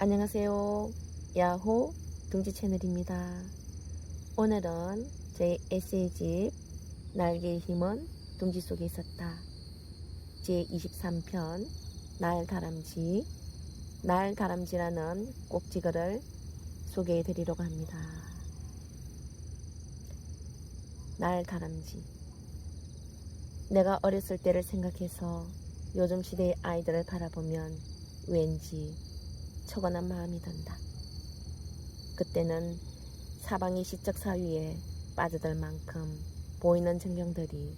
안녕하세요. 야호 둥지 채널입니다. 오늘은 제 에세이집 날개의 힘은 둥지 속에 있었다. 제 23편 날 다람쥐 날 다람쥐라는 꼭지글을 소개해 드리려고 합니다. 날 다람쥐 내가 어렸을 때를 생각해서 요즘 시대의 아이들을 바라보면 왠지 초건한 마음이 든다. 그때는 사방이 시적 사위에 빠져들 만큼 보이는 전경들이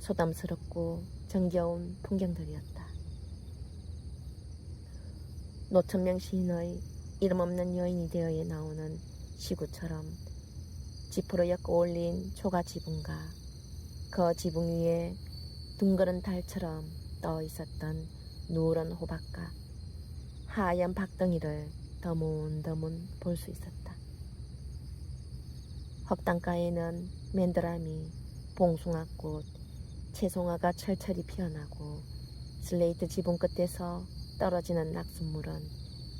소담스럽고 정겨운 풍경들이었다. 노천명 시인의 이름 없는 여인이 되어에 나오는 시구처럼 지프로 엮어 올린 초가 지붕과 그 지붕 위에 둥그런 달처럼 떠 있었던 누런 호박과 하얀 박덩이를 더문더문 볼 수 있었다. 헛당가에는 맨드라미, 봉숭아꽃, 채송화가 철철이 피어나고 슬레이트 지붕 끝에서 떨어지는 낙숫물은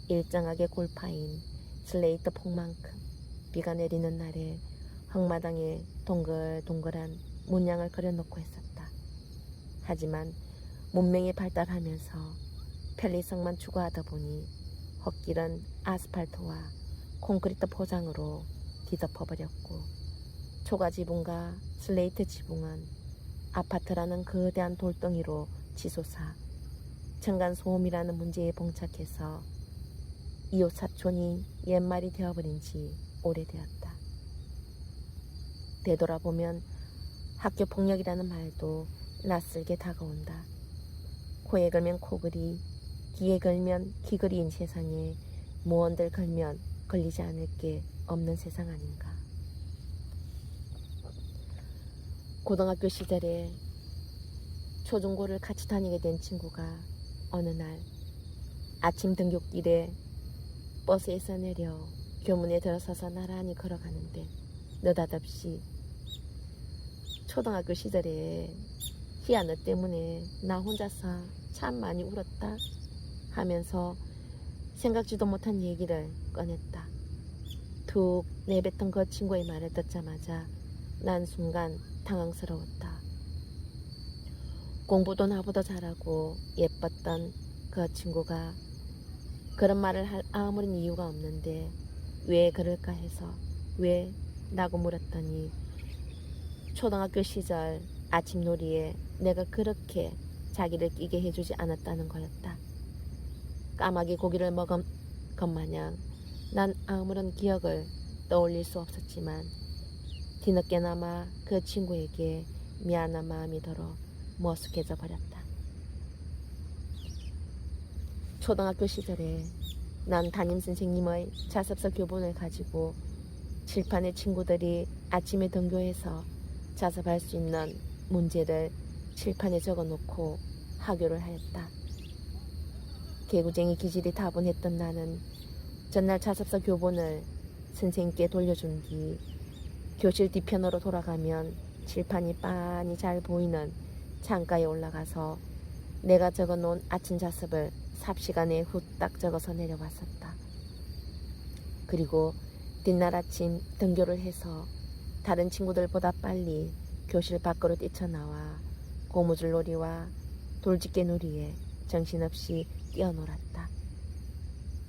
일정하게 골파인 슬레이트 폭만큼 비가 내리는 날에 흙마당에 동글동글한 문양을 그려놓고 했었다. 하지만 문명이 발달하면서 편리성만 추구하다 보니 헛길은 아스팔트와 콘크리트 포장으로 뒤덮어버렸고 초가 지붕과 슬레이트 지붕은 아파트라는 거대한 돌덩이로 치솟아 층간 소음이라는 문제에 봉착해서 이웃 사촌이 옛말이 되어버린 지 오래되었다. 되돌아보면 학교 폭력이라는 말도 낯설게 다가온다. 코에 걸면 코걸이, 귀에 걸면 귀걸이인 세상에 무언들 걸면 걸리지 않을 게 없는 세상 아닌가. 고등학교 시절에 초중고를 같이 다니게 된 친구가 어느 날 아침 등굣길에 버스에서 내려 교문에 들어서서 나란히 걸어가는데 느닷없이 초등학교 시절에 너 때문에 나 혼자서 참 많이 울었다 하면서 생각지도 못한 얘기를 꺼냈다. 툭 내뱉은 그 친구의 말을 듣자마자 난 순간 당황스러웠다. 공부도 나보다 잘하고 예뻤던 그 친구가 그런 말을 할 아무런 이유가 없는데 왜 그럴까 해서 왜? 라고 물었더니 초등학교 시절 아침 놀이에 내가 그렇게 자기를 끼게 해주지 않았다는 거였다. 까마귀 고기를 먹은 것 마냥 난 아무런 기억을 떠올릴 수 없었지만 뒤늦게나마 그 친구에게 미안한 마음이 들어 머쓱해져 버렸다. 초등학교 시절에 난 담임 선생님의 자습서 교본을 가지고 칠판에 친구들이 아침에 등교해서 자습할 수 있는 문제를 칠판에 적어 놓고 하교를 하였다. 개구쟁이 기질이 다분했던 나는 전날 자습서 교본을 선생님께 돌려준 뒤 교실 뒤편으로 돌아가면 칠판이 빤히 잘 보이는 창가에 올라가서 내가 적어 놓은 아침 자습을 삽시간에 후딱 적어서 내려왔었다. 그리고 뒷날 아침 등교를 해서 다른 친구들보다 빨리 교실 밖으로 뛰쳐나와 고무줄 놀이와 돌집게 놀이에 정신없이 뛰어놀았다.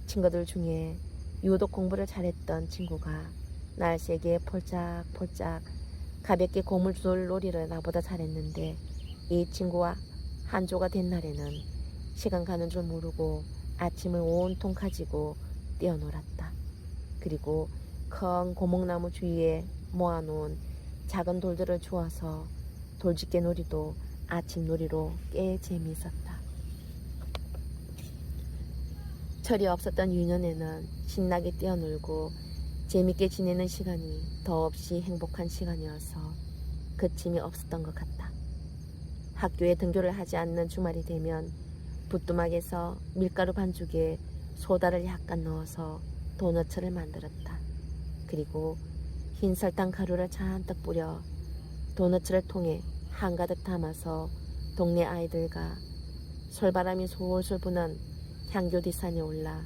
친구들 중에 유독 공부를 잘했던 친구가 날 세게 폴짝폴짝 가볍게 고무줄 놀이를 나보다 잘했는데 이 친구와 한조가 된 날에는 시간 가는 줄 모르고 아침을 온통 가지고 뛰어놀았다. 그리고 큰 고목나무 주위에 모아놓은 작은 돌들을 주워서 돌집게 놀이도 아침 놀이로 꽤 재미있었다. 철이 없었던 유년에는 신나게 뛰어놀고 재밌게 지내는 시간이 더없이 행복한 시간이어서 그침이 없었던 것 같다. 학교에 등교를 하지 않는 주말이 되면 부뚜막에서 밀가루 반죽에 소다를 약간 넣어서 도너츠를 만들었다. 그리고 흰 설탕 가루를 잔뜩 뿌려 도너츠를 통해 한가득 담아서 동네 아이들과 솔바람이 솔솔 부는 향교 뒷산에 올라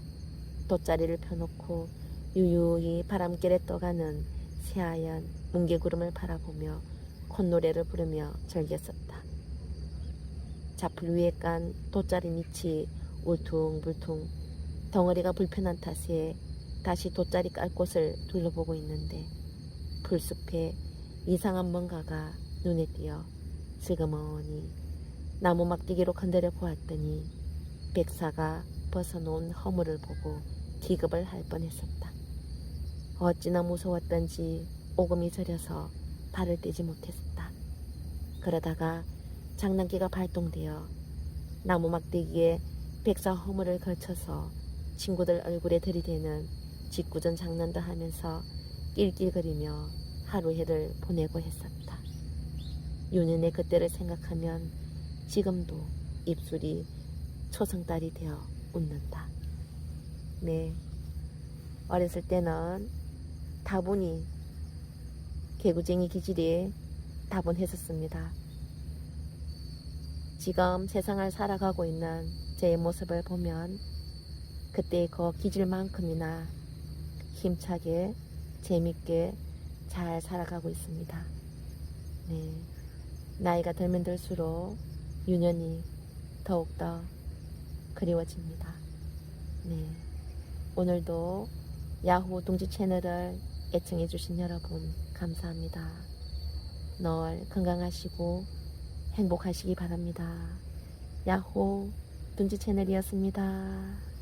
돗자리를 펴놓고 유유히 바람결에 떠가는 새하얀 뭉게구름을 바라보며 콧노래를 부르며 즐겼었다. 자풀 위에 깐 돗자리 밑이 울퉁불퉁 덩어리가 불편한 탓에 다시 돗자리 깔 곳을 둘러보고 있는데 풀숲에 이상한 뭔가가 눈에 띄어 슬그머니 나무 막대기로 건드려 보았더니 백사가 벗어놓은 허물을 보고 기겁을 할 뻔했었다. 어찌나 무서웠던지 오금이 저려서 발을 떼지 못했다. 그러다가 장난기가 발동되어 나무 막대기에 백사 허물을 걸쳐서 친구들 얼굴에 들이대는 짓궂은 장난도 하면서 낄낄거리며 하루 해를 보내고 했었다. 윤은의 그때를 생각하면 지금도 입술이 초성달이 되어 웃는다. 네. 어렸을 때는 다분히 개구쟁이 기질이 다분했었습니다. 지금 세상을 살아가고 있는 제 모습을 보면 그때의 그 기질만큼이나 힘차게 재밌게 잘 살아가고 있습니다. 네. 나이가 들면 들수록 유년이 더욱더 그리워집니다. 네. 오늘도 야후 둥지 채널을 애청해주신 여러분 감사합니다. 늘 건강하시고 행복하시기 바랍니다. 야호 둥지 채널이었습니다.